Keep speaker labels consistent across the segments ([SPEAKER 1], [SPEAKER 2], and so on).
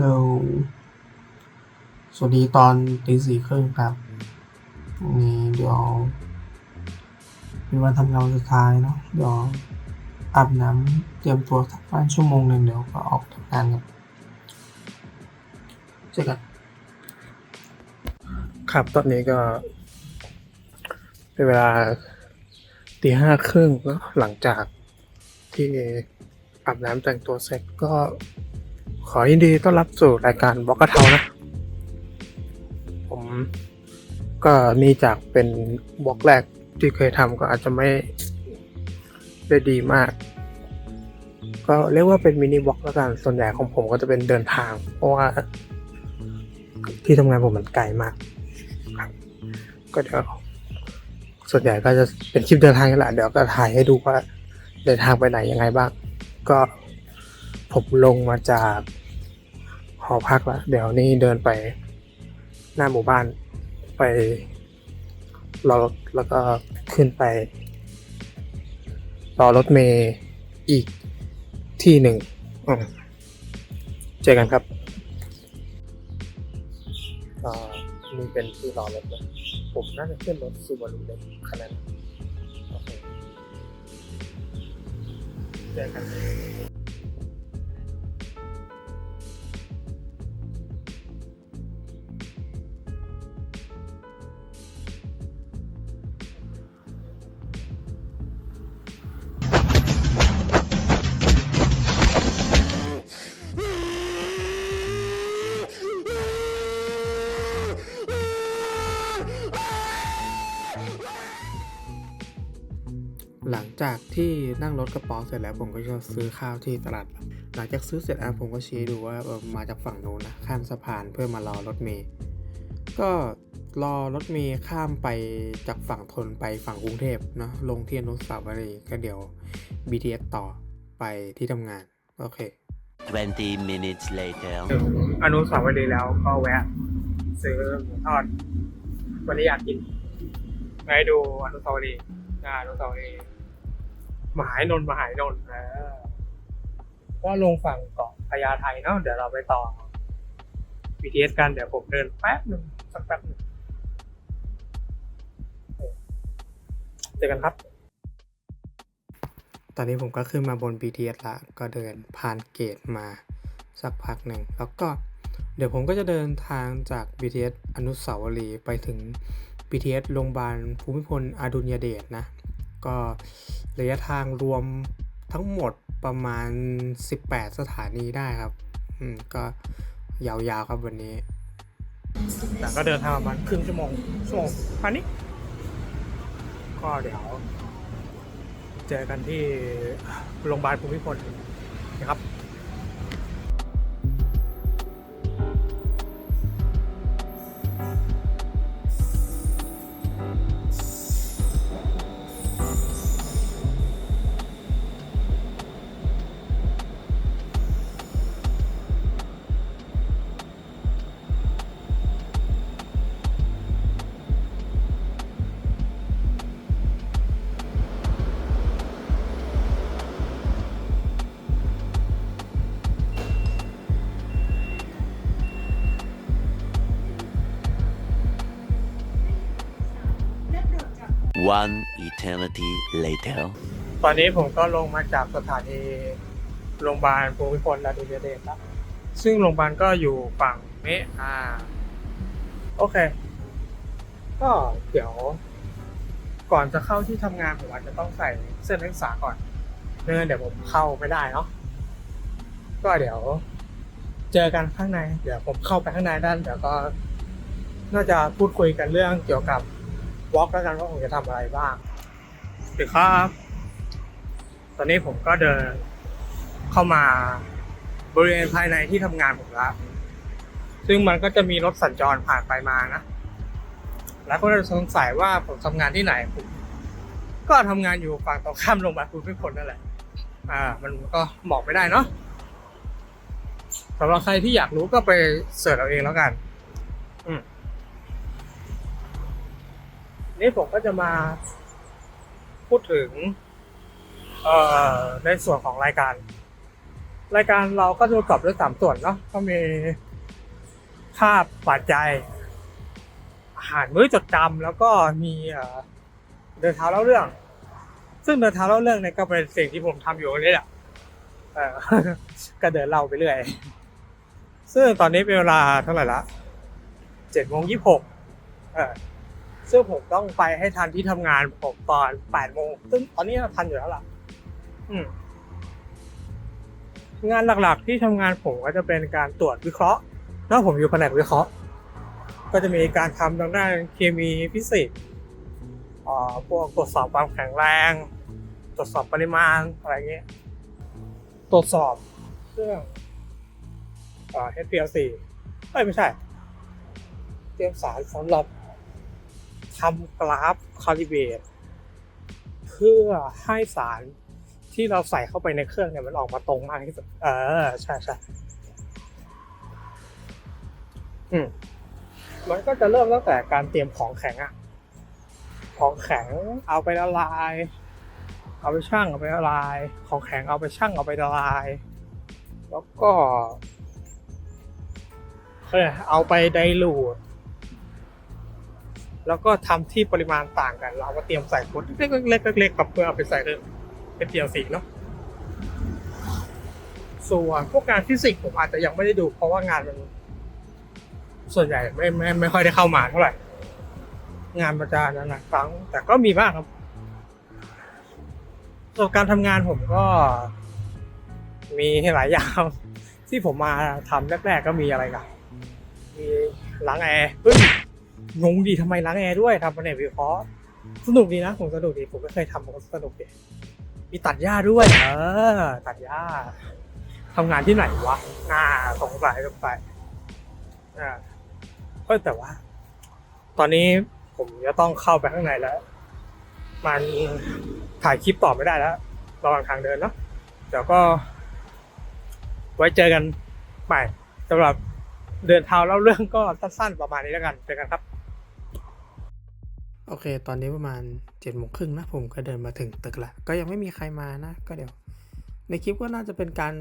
[SPEAKER 1] เราสวัสดีตอนตีสี่ครึ่งครับนี้เดี๋ยวเป็นวันทำงานสุดท้ายเนาะเดี๋ยวอาบน้ำเตรียมตัวสักประมาณชั่วโมงหนึ่งเดี๋ยวก็ออกทำงานครับเจอกันครับตอนนี้ก็ เป็นเวลาตีห้าครึ่งแล้วหลังจากที่อาบน้ำแต่งตัวเสร็จก็ ขอยินดีต้อนรับสู่รายการบล็อกกระเทานะ ผมก็นี่จากเป็นบล็อกแรกที่เคยทำก็อาจจะไม่ได้ดีมาก ก็เรียกว่าเป็นมินิบล็อกแล้วกัน ส่วนใหญ่ของผมก็จะเป็นเดินทาง เพราะว่า ที่ทำงานผมมันไกลมาก ก็เดี๋ยวส่วนใหญ่ก็จะเป็นคลิปเดินทางนี่แหละเดี๋ยวก็ถ่ายให้ดูว่าเดินทางไปไหนยังไงบ้าง ก็ ผมลงมาจากหอพักแล้วเดี๋ยวนี้เดินไปหน้าหมู่บ้านไปรอรถแล้วก็ขึ้นไปรอรถเมย์อีกที่หนึ่งเจอกันครับนี่เป็นที่รอรถนะผมน่าจะขึ้นรถซูบารุเลยคันนั้นโอเคเจอกัน หลังจากที่นั่งรถกระป๋อเสร็จแล้วผมก็จะซื้อข้าวที่ตลาด หลังจากซื้อเสร็จแล้วผมก็ชี้ดูว่ามาจากฝั่งโน้นนะข้ามสะพานเพื่อมารอรถเมย์ก็รอรถเมย์ข้ามไปจากฝั่งทนไปฝั่งกรุงเทพเนอะลงที่อนุสาวรีย์ก็เดี๋ยว BTS ต่อไปที่ทำงาน โอเค
[SPEAKER 2] 20 minutes later.
[SPEAKER 1] อนุสาวรีย์แล้วก็แวะ ซื้อหมูทอดวันนี้อยากกินไปดูอนุสาวรีย์อนุสาวรีย์ มหายนนท์มหายนนท์ก็ลงฝั่งเกาะพญาไทเนาะเดี๋ยวเราไปต่อ BTS กันเดี๋ยวผมเดินแป๊บหนึ่งสักแป๊บหนึ่งเออเจอกันครับ ตอนนี้ผมก็ขึ้นมาบน BTS ละก็เดินผ่านเกตมาสักพักหนึ่งแล้วก็เดี๋ยวผมก็จะเดินทางจาก BTS อนุสาวรีย์ไปถึง BTS โรงพยาบาลภูมิพลอดุลยเดชนะ ก็ระยะทางรวมทั้งหมดประมาณ 18 สถานีได้ครับ อืม ก็ยาวๆครับวันนี้แต่ก็เดินทางประมาณครึ่งชั่วโมงชั่วโมงพันนี้ ก็เดี๋ยว เจอกันที่โรงพยาบาลภูมิพลนะครับ
[SPEAKER 2] One eternity later.
[SPEAKER 1] ตอนนี้ผมก็ลงมาจากสถานีโรงพยาบาลภูมิพลอดุลยเดชแล้วซึ่งโรงพยาบาลก็อยู่ฝั่งนี้อ่า โอเค ก็เดี๋ยว ก่อนจะเข้าที่ทำงานผมอาจจะต้องใส่เสื้อนักศึกษาก่อนไม่องเดี๋ยวผมเข้าไม่ได้เนาะ ก็เดี๋ยว เจอกันข้างใน เดี๋ยวผมเข้าไปข้างในด้านเดี๋ยวก็ น่าจะพูดคุยกันเรื่องเกี่ยวกับ วอล์กแล้วกันว่าผมจะทำอะไรบ้างสวัสดีครับ ตอนนี้ผมก็เดินเข้ามาบริเวณภายในที่ทำงานผมแล้วซึ่งมันก็จะมีรถสัญจรผ่านไปมานะแล้วก็จะสงสัยว่าผมทำงานที่ไหนผมก็ทำงานอยู่ฝั่งตรงข้ามโรงพยาบาลภูมิพลนั่นแหละ อ่า มันก็บอกไม่ได้เนาะสำหรับใครที่อยากรู้ก็ไปเสิร์ชเอาเองแล้วกัน อืม นี่ผมก็จะมาพูดถึงในส่วนของรายการ รายการเราก็จะประกอบด้วยสามส่วนเนาะก็มีภาพปัจจัยอาหารมื้อจดจำแล้วก็มีเดินเท้าเล่าเรื่อง ซึ่งเดินเท้าเล่าเรื่องเนี่ยก็เป็นสิ่งที่ผมทำอยู่นี่แหละก็เดินเล่าไปเรื่อย ซึ่งตอนนี้เป็นเวลาเท่าไหร่ละเจ็ดโมงยี่สิบหกเซึ่งผมต้องไปให้ทันที่ทำงานผมตอนแปดโมงซึ่งตอนนี้ทันอยู่แล้วล่ะงานหลักๆที่ทำงานผมก็จะเป็นการตรวจวิเคราะห์แล้วผมอยู่แผนกวิเคราะห์ ก็จะมีการทำทางด้านเคมีฟิสิกส์พวกตรวจสอบความแข็งแรง ตรวจสอบปริมาณอะไรเงี้ย ตรวจสอบเครื่องอ่า HPLC เอ้ยไม่ใช่ เตรียมสารสำหรับ ทำกราฟคาลิเบตเพื่อให้สารที่เราใส่เข้าไปในเครื่องเนี่ยมันออกมาตรงมากที่สุดเออใช่ใช่อืมมันก็จะเริ่มตั้งแต่การเตรียมของแข็งอะของแข็งเอาไปละลาย เอาไปชั่งเอาไปละลาย ของแข็งเอาไปชั่งเอาไปละลาย แล้วก็ เออเอาไปไดรูด แล้วก็ทำที่ปริมาณต่างกัน เราก็เตรียมใส่ขวดเล็กๆเล็กๆกๆกับเพื่อเอาไปใส่เรื่องเป็นเตียวสีเนาะส่วนพวกงานฟิสิกส์ผมอาจจะยังไม่ได้ดู เพราะว่างานมัน ส่วนใหญ่ไม่ไม่ไม่ค่อยได้เข้ามาเท่าไหร่ งานประจานนะครั้ง แต่ก็มีบ้างครับส่วนการทำงานผมก็ มีหลายอย่างที่ผมมาทำแรก ๆ ก็มีอะไรกันมีล้างแอร์ งงดีทำไมล้างแอร์ด้วยทำเป็นวิเคราะห์สนุกดีนะผมสนุกดีผมไม่เคยทำผมก็สนุกดีมีตัดหญ้าด้วย เออ ตัดหญ้าทำงานที่ไหนวะน่าสงสัยสงสัยอ่าเอแต่ว่า ตอนนี้ผมจะต้องเข้าไปข้างในแล้ว มันถ่ายคลิปต่อไม่ได้แล้วระหว่างทางเดินเนาะเดี๋ยวก็ ไว้เจอกันใหม่สำหรับเดินเท้าเล่าเรื่องก็สั้นๆประมาณนี้แล้วกันเจอกันครับ โอเค ตอนนี้ประมาณเจ็ดโมงครึ่งนะผมก็เดินมาถึงตึกละก็ยังไม่มีใครมานะ ก็เดี๋ยว ในคลิปก็น่าจะเป็นการ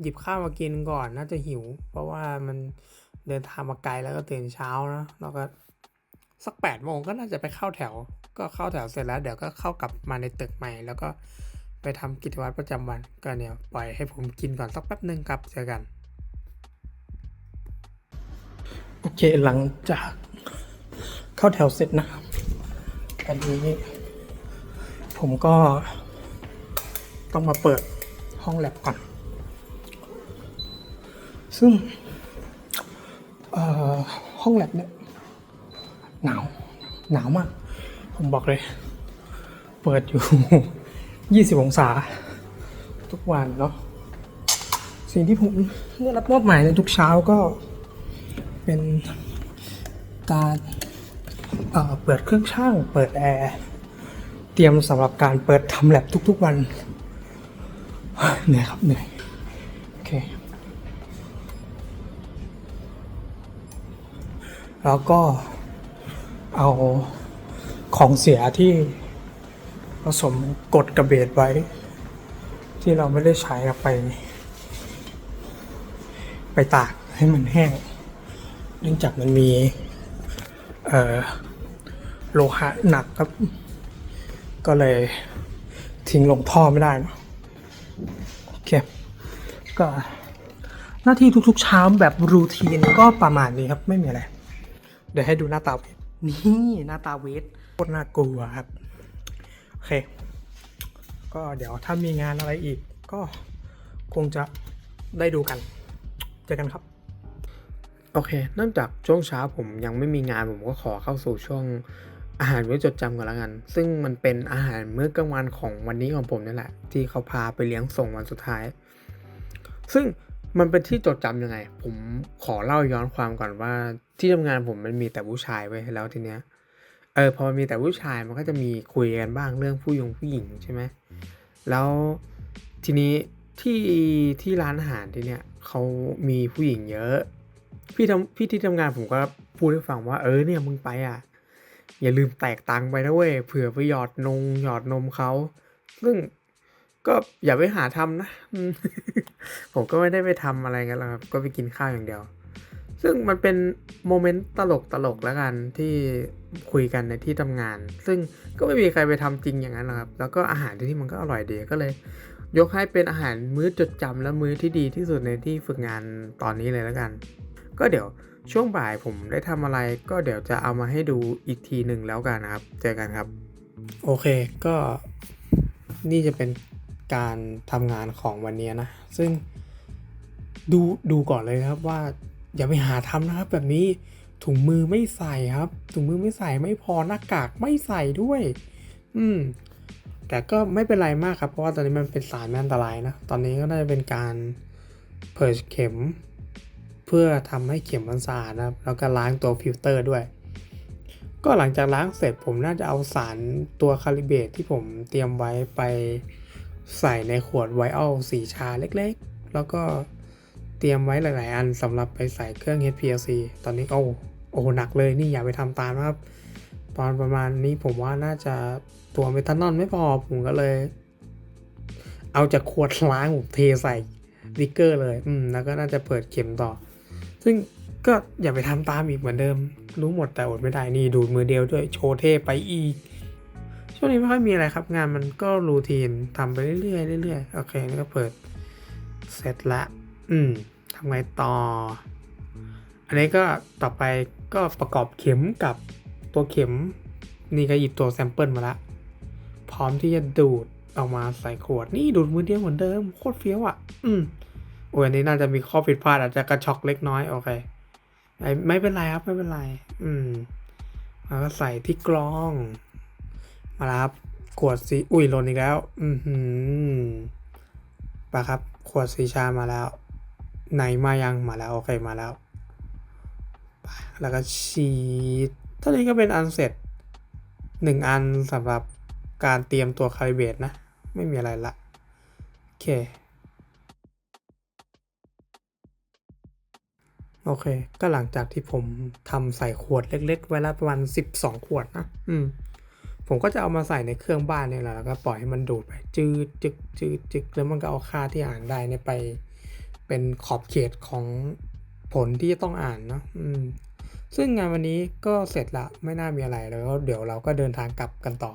[SPEAKER 1] หยิบข้าวมากินก่อนน่าจะหิว เพราะว่ามันเดินทางมาไกลแล้วก็ตื่นเช้านะแล้วก็สักแปดโมงก็น่าจะไปเข้าแถว ก็เข้าแถวเสร็จแล้วเดี๋ยวก็เข้ากลับมาในตึกใหม่ แล้วก็ไปทำกิจวัตรประจำวันก็เนี่ยปล่อยให้ผมกินก่อนสักแป๊บหนึ่งครับเจอกันโอเคหลังจากเข้าแถวเสร็จนะครับ อันนี้ ผมก็ ต้องมาเปิดห้องแลบก่อน ซึ่งห้องแลบเนี่ยหนาวหนาวมาก ผมบอกเลย เปิดอยู่ 20 องศา ทุกวันเนาะสิ่งที่ผมได้รับมอบหมายในทุกเช้าก็เป็นการ เปิดเครื่องช่าง เปิดแอร์ เตรียมสำหรับการเปิดทำแลบทุกๆวัน เหนื่อยครับเหนื่อย โอเค แล้วก็เอาของเสียที่ผสมกดกระเบดไว้ ที่เราไม่ได้ใช้ไป ไปตากให้มันแห้ง เนื่องจากมันมี เอ่อ โลหะหนักครับ ก็เลยทิ้งลงท่อไม่ได้เนอะโอเค ก็หน้าที่ทุกๆเช้าแบบรูทีนก็ประมาณนี้ครับ ไม่มีอะไร เดี๋ยวให้ดูหน้าตาเวทนี่หน้าตาเวทโคตรน่ากลัวครับ โอเค ก็เดี๋ยวถ้ามีงานอะไรอีกก็คงจะได้ดูกัน เจอกันครับ โอเคเนื่องจากช่วงเช้าผมยังไม่มีงานผมก็ขอเข้าสู่ช่วง อาหารไว้จดจำก่อนละกัน ซึ่งมันเป็นอาหารมื้อกลางวันของวันนี้ของผมนี่แหละ ที่เขาพาไปเลี้ยงส่งวันสุดท้าย ซึ่งมันเป็นที่จดจำยังไง ผมขอเล่าย้อนความก่อนว่าที่ทำงานผมมันมีแต่ผู้ชายไว้แล้วทีเนี้ย เออพอมีแต่ผู้ชายมันก็จะมีคุยกันบ้างเรื่องผู้ยงผู้หญิงใช่ไหมแล้วทีนี้ที่ที่ร้านอาหารที่เนี้ยเขามีผู้หญิงเยอะ พี่ทำพี่ที่ทำงานผมก็พูดให้ฟังว่าเออเนี่ยมึงไปอะ อย่าลืมแตกตังไปนะเว้ยเผื่อไปหยอดนงหยอดนมเขา ซึ่ง
[SPEAKER 3] ก็อย่าไปหาทำนะ ผมก็ไม่ได้ไปทำอะไรกันหรอกครับ ก็ไปกินข้าวอย่างเดียว ซึ่งมันเป็นโมเมนต์ตลกตลกแล้วกันที่คุยกันในที่ทำงาน ซึ่งก็ไม่มีใครไปทำจริงอย่างนั้นหรอกครับ แล้วก็อาหารที่นี่มันก็อร่อยดีก็เลย ยกให้เป็นอาหารมื้อจดจำและมื้อที่ดีที่สุดในที่ฝึกงานตอนนี้เลยแล้วกัน ก็เดี๋ยว ช่วงบ่ายผมได้ทำอะไรก็เดี๋ยวจะเอามาให้ดูอีกทีหนึ่งแล้วกันนะครับ เจอกันครับ โอเคก็นี่จะเป็นการทำงานของวันนี้นะ ซึ่งดูดูก่อนเลยครับว่าอย่าไปหาทำนะครับ แบบนี้ถุงมือไม่ใส่ครับ ถุงมือไม่ใส่ไม่พอหน้ากากไม่ใส่ด้วย อืม แต่ก็ไม่เป็นไรมากครับ เพราะว่าตอนนี้มันเป็นสารไม่อันตรายนะ ตอนนี้ก็น่าจะเป็นการเพิร์ชเข็ม เพื่อทำให้เข็มมันสะอาดนะครับ แล้วก็ล้างตัวฟิลเตอร์ด้วย ก็หลังจากล้างเสร็จผมน่าจะเอาสารตัวคาลิเบตที่ผมเตรียมไว้ไปใส่ในขวดไวอัลสีชาเล็กๆ แล้วก็เตรียมไว้หลายๆ อันสำหรับไปใส่เครื่อง HPLC ตอนนี้โอ้โอ้หนักเลยนี่อย่าไปทำตามนะครับ ตอนประมาณนี้ผมว่าน่าจะตัวเมทานอลไม่พอผมก็เลย เอาจากขวดล้างผมเทใส่วิกเกอร์เลย อืม แล้วก็น่าจะเปิดเข็มต่อ ซึ่งก็อย่าไปทำตามอีกเหมือนเดิม รู้หมดแต่อดไม่ได้นี่ดูดมือเดียวด้วยโชว์เทพไปอีก ช่วงนี้ไม่ค่อยมีอะไรครับ งานมันก็รูทีนทำไปเรื่อยๆเรื่อยๆโอเคนี่ก็เปิดเสร็จละ อืมทำไงต่อ อันนี้ก็ต่อไปก็ประกอบเข็มกับตัวเข็ม นี่ก็หยิบตัวแซมเปิลมาละ พร้อมที่จะดูดออกมาใส่ขวดนี่ดูดมือเดียวเหมือนเดิมโคตรเฟี้ยวอะ อืม โอ้ยอันนี้น่าจะมีข้อผิดพลาดอาจจะกระชอกเล็กน้อยโอเคไม่ไม่เป็นไรครับไม่เป็นไร อืมแล้วก็ใส่ที่กรอง มาแล้วครับขวดสีอุ้ยหล่นอีกแล้ว อือหือปะครับขวดสีชามาแล้ว ไหนมายังมาแล้วโอเคมาแล้วปแล้วก็ฉีดท่านี้ก็เป็นอันเสร็จหนึ่งอันสำหรับการเตรียมตัวคาลิเบตนะ ไม่มีอะไรละ โอเค โอเค ก็หลังจากที่ผมทำใส่ขวดเล็ก ๆ ไว้ล้วประมาณ 12 ขวดนะ อืม ผมก็จะเอามาใส่ในเครื่องบ้านเนี่ยแหละ แล้วก็ปล่อยให้มันดูดไป จืดจึกจืดจึกแล้วมันก็เอาค่าที่อ่านได้เนี่ยไป เป็นขอบเขตของผลที่จะต้องอ่านเนาะ อืม ซึ่งงานวันนี้ก็เสร็จละ ไม่น่ามีอะไรแล้วเดี๋ยวเราก็เดินทางกลับกันต่อ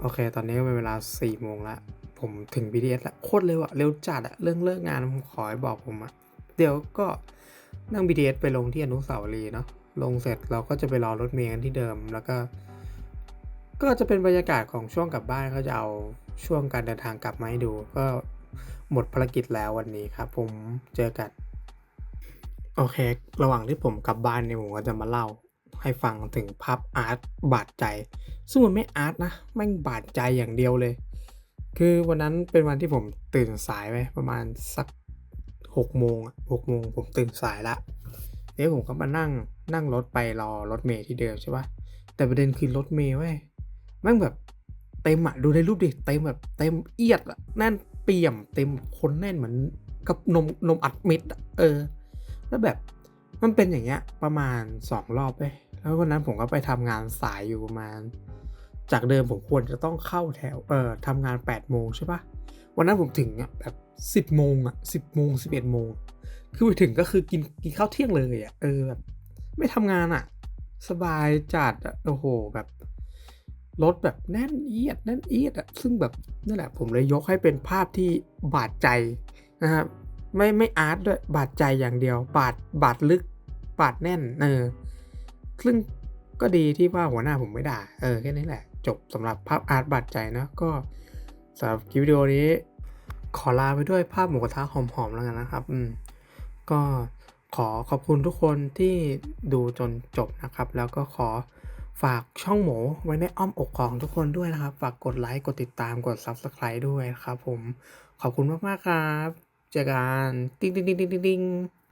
[SPEAKER 3] โอเค ตอนนี้ก็เป็นเวลา4โมงละ ผมถึง BTS ละ โคตรเร็วอะเร็วจัดอะเรื่องเลิกงานผมขอให้บอกผมอะ เดี๋ยวก็นั่ง BTS ไปลงที่อนุสาวรีย์เนาะลงเสร็จเราก็จะไปรอรถเมล์กันที่เดิมแล้วก็ ก็จะเป็นบรรยากาศของช่วงกลับบ้านเขาจะเอาช่วงการเดินทางกลับมาให้ดู ก็หมดภารกิจแล้ววันนี้ครับ ผมเจอกัน โอเค ระหว่างที่ผมกลับบ้านเนี่ยผมก็จะมาเล่า ให้ฟังถึงภาพอาร์ตบาดใจ ซึ่งมันไม่อาร์ตนะแม่งบาดใจอย่างเดียวเลย คือวันนั้นเป็นวันที่ผมตื่นสายไปประมาณสัก หกโมงอะหกโมงผมตื่นสายละเดี๋ยวผมก็มานั่งนั่งรถไปรอรถเมล์ที่เดิมใช่ปะแต่ประเด็นคือรถเมล์เว้ยแม่งแบบเต็มอะดูในรูปดิเต็มแบบเต็มเอียดอะแน่นเปี่ยมเต็มคนแน่นเหมือนกับนมนมอัดเม็ดเออ แล้วแบบมันเป็นอย่างเงี้ยประมาณสองรอบไปแล้ววันนั้นผมก็ไปทำงานสายอยู่ประมาณ จากเดิมผมควรจะต้องเข้าแถวเออทำงาน8ปดโมงใช่ปะวันนั้นผมถึงอะแบบ สิบโมงอะสิบโมงสิบเอ็ดโมง คือไปถึงก็คือกินกินข้าวเที่ยงเลยอะเออแบบไม่ทำงานอะ สบายจัดอะโอ้โหแบบรถแบบแน่นเอียดแน่นเอียดอะซึ่งแบบนั่นแหละผมเลยยกให้เป็นภาพที่บาดใจนะครับไม่ไม่อาร์ตด้วยบาดใจอย่างเดียว บาดบาดลึก บาดแน่นเออซึ่งก็ดีที่ว่าหัวหน้าผมไม่ด่าเออแค่นี้แหละ จบสำหรับภาพอาร์ตบาดใจนะก็สำหรับคลิปวิดีโอนี้ ขอลาไปด้วยภาพหมูกระทะหอมๆแล้วกันนะครับ อืม ก็ขอขอบคุณทุกคนที่ดูจนจบนะครับ แล้วก็ขอฝากช่องหมูไว้ในอ้อมอกของทุกคนด้วยนะครับ ฝากกดไลค์ กดติดตาม กด Subscribe ด้วยนะครับผม ขอบคุณมาก ๆ ครับ เจอกัน ติ๊งติ๊งติ๊งติ๊งติ๊ง